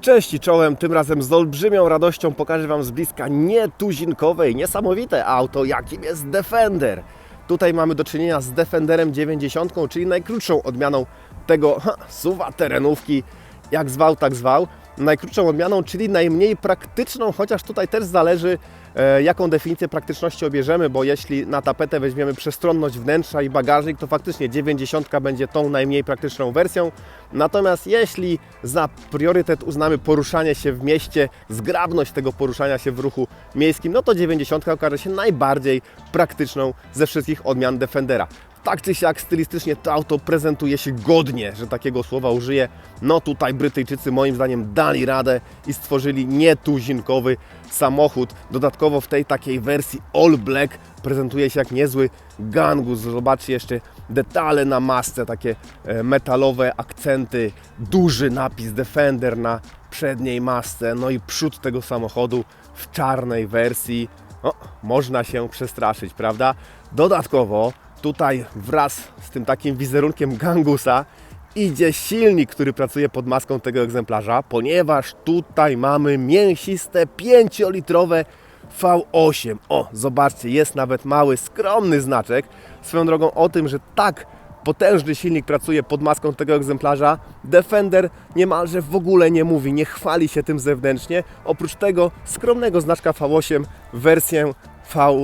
Cześć i czołem, tym razem z olbrzymią radością pokażę Wam z bliska nietuzinkowe i niesamowite auto, jakim jest Defender. Tutaj mamy do czynienia z Defenderem 90, czyli najkrótszą odmianą tego ha, suwa terenówki, jak zwał, tak zwał. Najkrótszą odmianą, czyli najmniej praktyczną, chociaż tutaj też zależy, jaką definicję praktyczności obierzemy, bo jeśli na tapetę weźmiemy przestronność wnętrza i bagażnik, to faktycznie 90 będzie tą najmniej praktyczną wersją. Natomiast jeśli za priorytet uznamy poruszanie się w mieście, zgrabność tego poruszania się w ruchu miejskim, no to 90 okaże się najbardziej praktyczną ze wszystkich odmian Defendera. Tak czy siak stylistycznie to auto prezentuje się godnie, że takiego słowa użyję. No tutaj Brytyjczycy moim zdaniem dali radę i stworzyli nietuzinkowy samochód. Dodatkowo w tej takiej wersji all black prezentuje się jak niezły gangus. Zobaczcie jeszcze detale na masce, takie e, metalowe akcenty, duży napis Defender na przedniej masce, no i przód tego samochodu w czarnej wersji. No, można się przestraszyć, prawda? Dodatkowo tutaj wraz z tym takim wizerunkiem gangusa idzie silnik, który pracuje pod maską tego egzemplarza, ponieważ tutaj mamy mięsiste 5-litrowe V8. O, zobaczcie, jest nawet mały, skromny znaczek. Swoją drogą o tym, że tak potężny silnik pracuje pod maską tego egzemplarza, Defender niemalże w ogóle nie mówi, nie chwali się tym zewnętrznie. Oprócz tego skromnego znaczka V8 wersję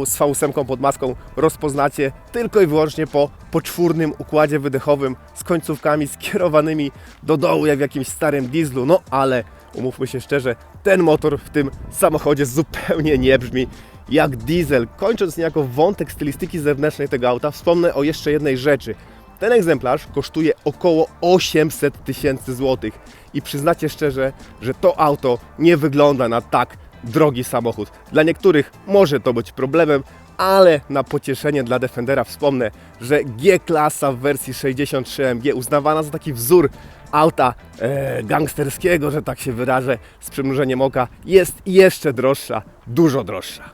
Z V8 pod maską rozpoznacie tylko i wyłącznie po poczwórnym układzie wydechowym z końcówkami skierowanymi do dołu jak w jakimś starym dieslu. No ale umówmy się szczerze, ten motor w tym samochodzie zupełnie nie brzmi jak diesel. Kończąc niejako wątek stylistyki zewnętrznej tego auta, wspomnę o jeszcze jednej rzeczy. Ten egzemplarz kosztuje około 800 tysięcy złotych i przyznacie szczerze, że to auto nie wygląda na tak drogi samochód. Dla niektórych może to być problemem, ale na pocieszenie dla Defendera wspomnę, że G-klasa w wersji 63 MG uznawana za taki wzór auta e, gangsterskiego, że tak się wyrażę, z przymrużeniem oka, jest jeszcze droższa, dużo droższa.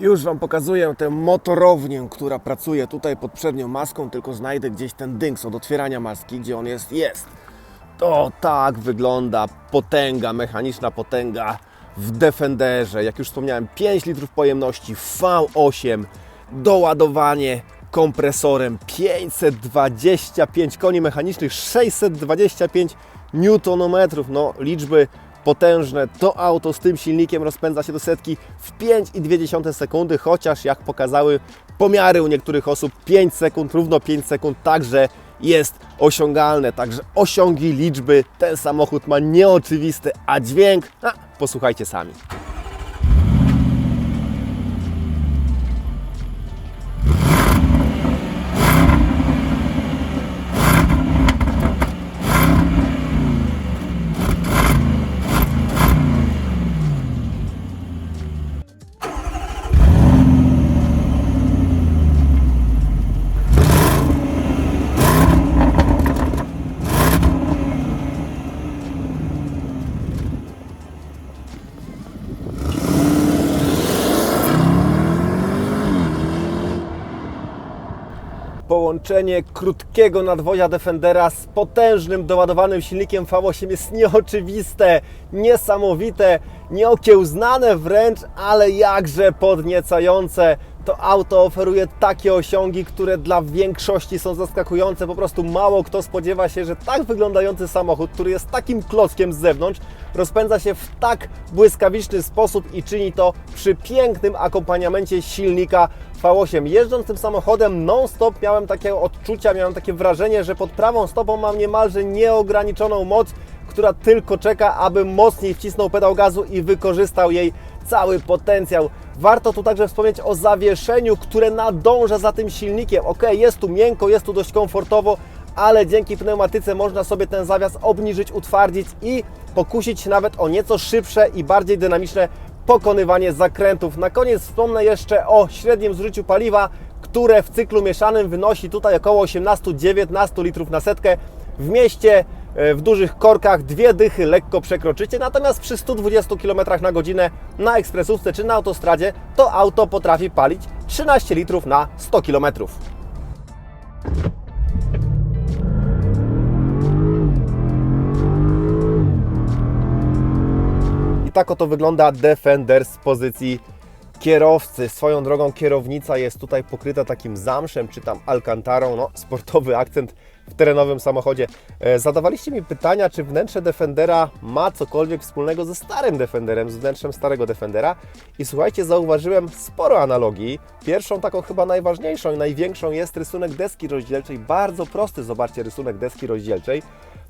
Już Wam pokazuję tę motorownię, która pracuje tutaj pod przednią maską, tylko znajdę gdzieś ten dynks od otwierania maski, gdzie on jest, jest. To tak wygląda potęga, mechaniczna potęga w Defenderze. Jak już wspomniałem, 5 litrów pojemności, V8, doładowanie kompresorem 525 koni mechanicznych, 625 Nm. No, liczby potężne. To auto z tym silnikiem rozpędza się do setki w 5,2 sekundy, chociaż jak pokazały pomiary u niektórych osób, 5 sekund, równo 5 sekund, także jest osiągalne. Także osiągi, liczby, ten samochód ma nieoczywisty, a dźwięk, a, posłuchajcie sami. Połączenie krótkiego nadwozia Defendera z potężnym doładowanym silnikiem V8 jest nieoczywiste, niesamowite, nieokiełznane wręcz, ale jakże podniecające. To auto oferuje takie osiągi, które dla większości są zaskakujące. Po prostu mało kto spodziewa się, że tak wyglądający samochód, który jest takim klockiem z zewnątrz, rozpędza się w tak błyskawiczny sposób i czyni to przy pięknym akompaniamencie silnika V8. Jeżdżąc tym samochodem non-stop miałem takie odczucia, miałem takie wrażenie, że pod prawą stopą mam niemalże nieograniczoną moc, która tylko czeka, aby mocniej wcisnął pedał gazu i wykorzystał jej cały potencjał. Warto tu także wspomnieć o zawieszeniu, które nadąża za tym silnikiem. Ok, jest tu miękko, jest tu dość komfortowo, ale dzięki pneumatyce można sobie ten zawias obniżyć, utwardzić i pokusić się nawet o nieco szybsze i bardziej dynamiczne pokonywanie zakrętów. Na koniec wspomnę jeszcze o średnim zużyciu paliwa, które w cyklu mieszanym wynosi tutaj około 18-19 litrów na setkę. W mieście w dużych korkach dwie dychy lekko przekroczycie, natomiast przy 120 km na godzinę na ekspresówce czy na autostradzie to auto potrafi palić 13 litrów na 100 km. tak oto wygląda Defender z pozycji kierowcy. Swoją drogą kierownica jest tutaj pokryta takim zamszem, czy tam alcantarą, no sportowy akcent w terenowym samochodzie. E, Zadawaliście mi pytania, czy wnętrze Defendera ma cokolwiek wspólnego ze starym Defenderem, z wnętrzem starego Defendera. I słuchajcie, zauważyłem sporo analogii. Pierwszą, taką chyba najważniejszą i największą jest rysunek deski rozdzielczej. Bardzo prosty, zobaczcie, rysunek deski rozdzielczej.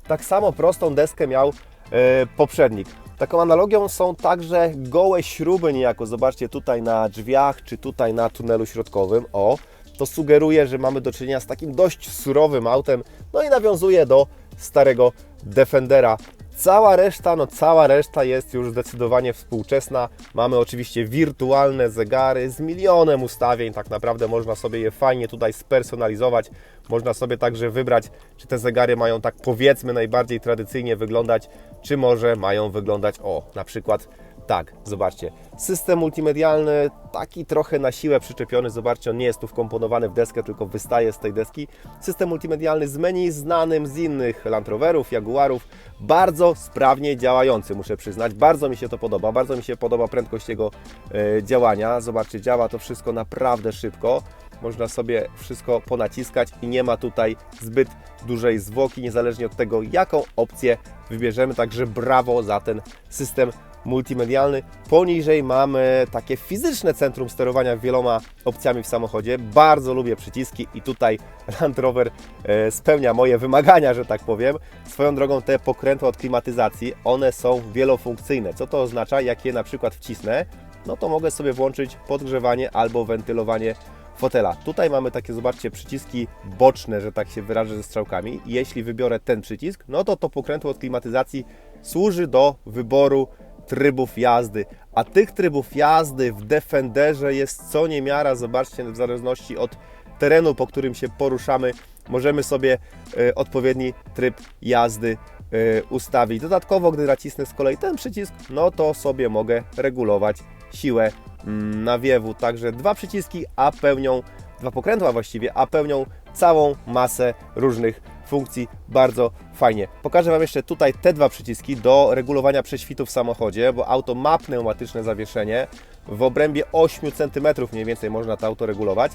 Tak samo prostą deskę miał e, poprzednik. Taką analogią są także gołe śruby niejako. Zobaczcie tutaj na drzwiach, czy tutaj na tunelu środkowym. O, to sugeruje, że mamy do czynienia z takim dość surowym autem. No i nawiązuje do starego Defendera. Cała reszta, no cała reszta jest już zdecydowanie współczesna. Mamy oczywiście wirtualne zegary z milionem ustawień. Tak naprawdę można sobie je fajnie tutaj spersonalizować. Można sobie także wybrać, czy te zegary mają tak powiedzmy najbardziej tradycyjnie wyglądać, czy może mają wyglądać o, na przykład tak, zobaczcie. System multimedialny, taki trochę na siłę przyczepiony. Zobaczcie, on nie jest tu wkomponowany w deskę, tylko wystaje z tej deski. System multimedialny z menu znanym z innych Land Roverów, Jaguarów. Bardzo sprawnie działający, muszę przyznać. Bardzo mi się to podoba. Bardzo mi się podoba prędkość jego e, działania. Zobaczcie, działa to wszystko naprawdę szybko. Można sobie wszystko ponaciskać i nie ma tutaj zbyt dużej zwłoki, niezależnie od tego, jaką opcję wybierzemy. Także brawo za ten system multimedialny. Poniżej mamy takie fizyczne centrum sterowania wieloma opcjami w samochodzie. Bardzo lubię przyciski i tutaj Land Rover e, spełnia moje wymagania, że tak powiem. Swoją drogą te pokrętła od klimatyzacji, one są wielofunkcyjne. Co to oznacza? Jak je na przykład wcisnę, no to mogę sobie włączyć podgrzewanie albo wentylowanie fotela. Tutaj mamy takie, zobaczcie, przyciski boczne, że tak się wyrażę ze strzałkami. Jeśli wybiorę ten przycisk, no to to pokrętło od klimatyzacji służy do wyboru trybów jazdy. A tych trybów jazdy w Defenderze jest co niemiara. Zobaczcie, w zależności od terenu, po którym się poruszamy, możemy sobie e, odpowiedni tryb jazdy e, ustawić. Dodatkowo, gdy nacisnę z kolei ten przycisk, no to sobie mogę regulować siłę nawiewu. Także dwa przyciski, a pełnią, dwa pokrętła właściwie, a pełnią całą masę różnych funkcji. Bardzo fajnie. Pokażę Wam jeszcze tutaj te dwa przyciski do regulowania prześwitu w samochodzie, bo auto ma pneumatyczne zawieszenie. W obrębie 8 cm mniej więcej można to auto regulować.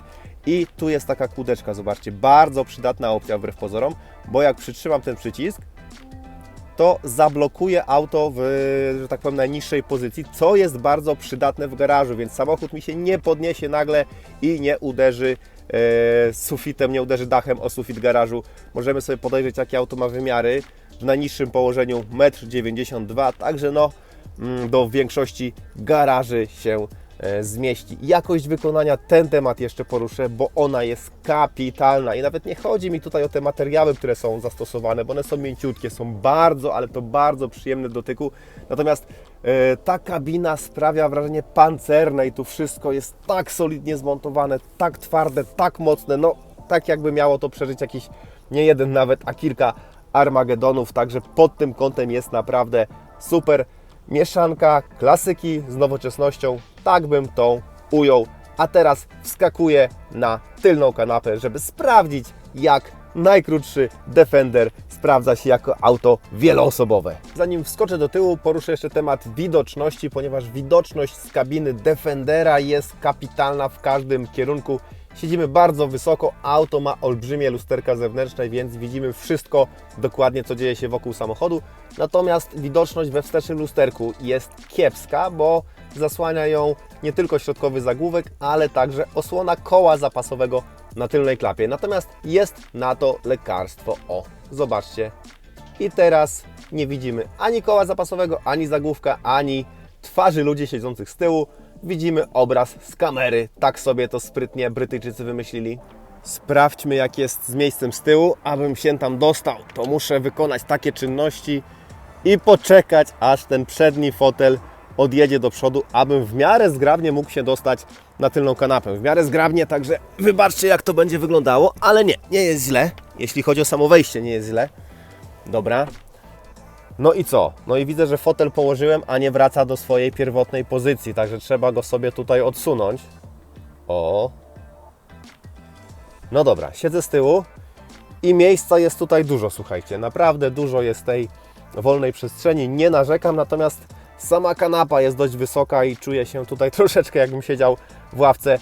I tu jest taka kłódeczka, zobaczcie, bardzo przydatna opcja wbrew pozorom, bo jak przytrzymam ten przycisk, to zablokuje auto w, że tak powiem, najniższej pozycji, co jest bardzo przydatne w garażu, więc samochód mi się nie podniesie nagle i nie uderzy e, sufitem, nie uderzy dachem o sufit garażu. Możemy sobie podejrzeć, jakie auto ma wymiary. W najniższym położeniu 1,92 m, także no, mm, do większości garaży się zmieści. Jakość wykonania, ten temat jeszcze poruszę, bo ona jest kapitalna. I nawet nie chodzi mi tutaj o te materiały, które są zastosowane, bo one są mięciutkie, są bardzo, ale to bardzo przyjemne do dotyku. Natomiast e, ta kabina sprawia wrażenie pancerne i tu wszystko jest tak solidnie zmontowane, tak twarde, tak mocne, no tak jakby miało to przeżyć jakiś nie jeden nawet, a kilka Armagedonów, także pod tym kątem jest naprawdę super mieszanka klasyki z nowoczesnością, tak bym tą ujął. A teraz wskakuję na tylną kanapę, żeby sprawdzić, jak najkrótszy Defender sprawdza się jako auto wieloosobowe. Zanim wskoczę do tyłu, poruszę jeszcze temat widoczności, ponieważ widoczność z kabiny Defendera jest kapitalna w każdym kierunku. Siedzimy bardzo wysoko, auto ma olbrzymie lusterka zewnętrzne, więc widzimy wszystko dokładnie, co dzieje się wokół samochodu. Natomiast widoczność we wstecznym lusterku jest kiepska, bo zasłania ją nie tylko środkowy zagłówek, ale także osłona koła zapasowego na tylnej klapie. Natomiast jest na to lekarstwo. O, zobaczcie. I teraz nie widzimy ani koła zapasowego, ani zagłówka, ani twarzy ludzi siedzących z tyłu. Widzimy obraz z kamery. Tak sobie to sprytnie Brytyjczycy wymyślili. Sprawdźmy, jak jest z miejscem z tyłu. Abym się tam dostał, to muszę wykonać takie czynności i poczekać, aż ten przedni fotel odjedzie do przodu, abym w miarę zgrabnie mógł się dostać na tylną kanapę. W miarę zgrabnie, także wybaczcie, jak to będzie wyglądało, ale nie, nie jest źle. Jeśli chodzi o samo wejście, nie jest źle. Dobra. No i co? No i widzę, że fotel położyłem, a nie wraca do swojej pierwotnej pozycji, także trzeba go sobie tutaj odsunąć. O. No dobra, siedzę z tyłu i miejsca jest tutaj dużo, słuchajcie. Naprawdę dużo jest tej wolnej przestrzeni. Nie narzekam, natomiast Sama kanapa jest dość wysoka i czuję się tutaj troszeczkę jakbym siedział w ławce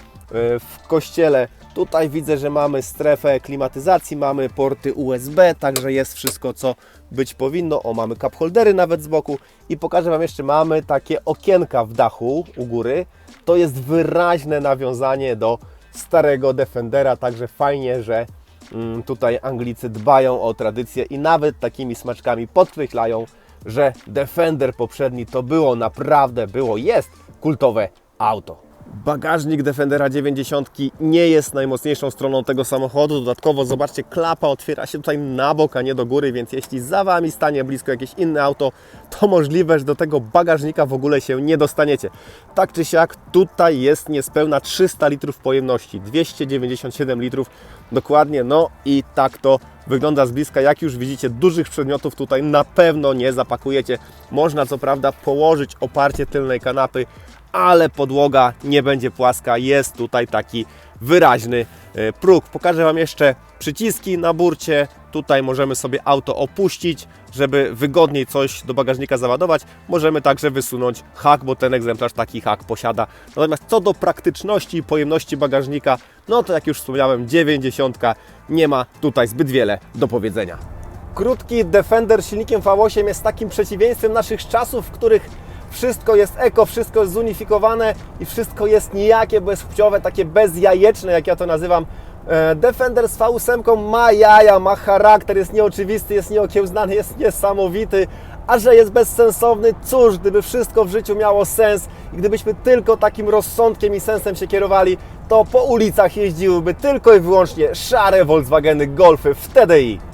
w kościele. Tutaj widzę, że mamy strefę klimatyzacji, mamy porty USB, także jest wszystko co być powinno. O, mamy cup holdery nawet z boku i pokażę Wam jeszcze, mamy takie okienka w dachu u góry. To jest wyraźne nawiązanie do starego Defendera, także fajnie, że mm, tutaj Anglicy dbają o tradycję i nawet takimi smaczkami podkreślają, że Defender poprzedni to było naprawdę, było, jest kultowe auto. Bagażnik Defendera 90 nie jest najmocniejszą stroną tego samochodu. Dodatkowo zobaczcie, klapa otwiera się tutaj na bok, a nie do góry, więc jeśli za Wami stanie blisko jakieś inne auto, to możliwe, że do tego bagażnika w ogóle się nie dostaniecie. Tak czy siak, tutaj jest niespełna 300 litrów pojemności, 297 litrów dokładnie, no i tak to wygląda z bliska. Jak już widzicie, dużych przedmiotów tutaj na pewno nie zapakujecie. Można co prawda położyć oparcie tylnej kanapy, ale podłoga nie będzie płaska. Jest tutaj taki wyraźny e, próg. Pokażę Wam jeszcze przyciski na burcie. Tutaj możemy sobie auto opuścić, żeby wygodniej coś do bagażnika załadować. Możemy także wysunąć hak, bo ten egzemplarz taki hak posiada. Natomiast co do praktyczności i pojemności bagażnika, no to jak już wspomniałem, 90 nie ma tutaj zbyt wiele do powiedzenia. Krótki Defender z silnikiem V8 jest takim przeciwieństwem naszych czasów, w których wszystko jest eko, wszystko jest zunifikowane i wszystko jest nijakie, bezpłciowe, takie bezjajeczne, jak ja to nazywam. E, Defender z V8 ma jaja, ma charakter, jest nieoczywisty, jest nieokiełznany, jest niesamowity, a że jest bezsensowny, cóż, gdyby wszystko w życiu miało sens i gdybyśmy tylko takim rozsądkiem i sensem się kierowali, to po ulicach jeździłyby tylko i wyłącznie szare Volkswageny Golfy w TDI.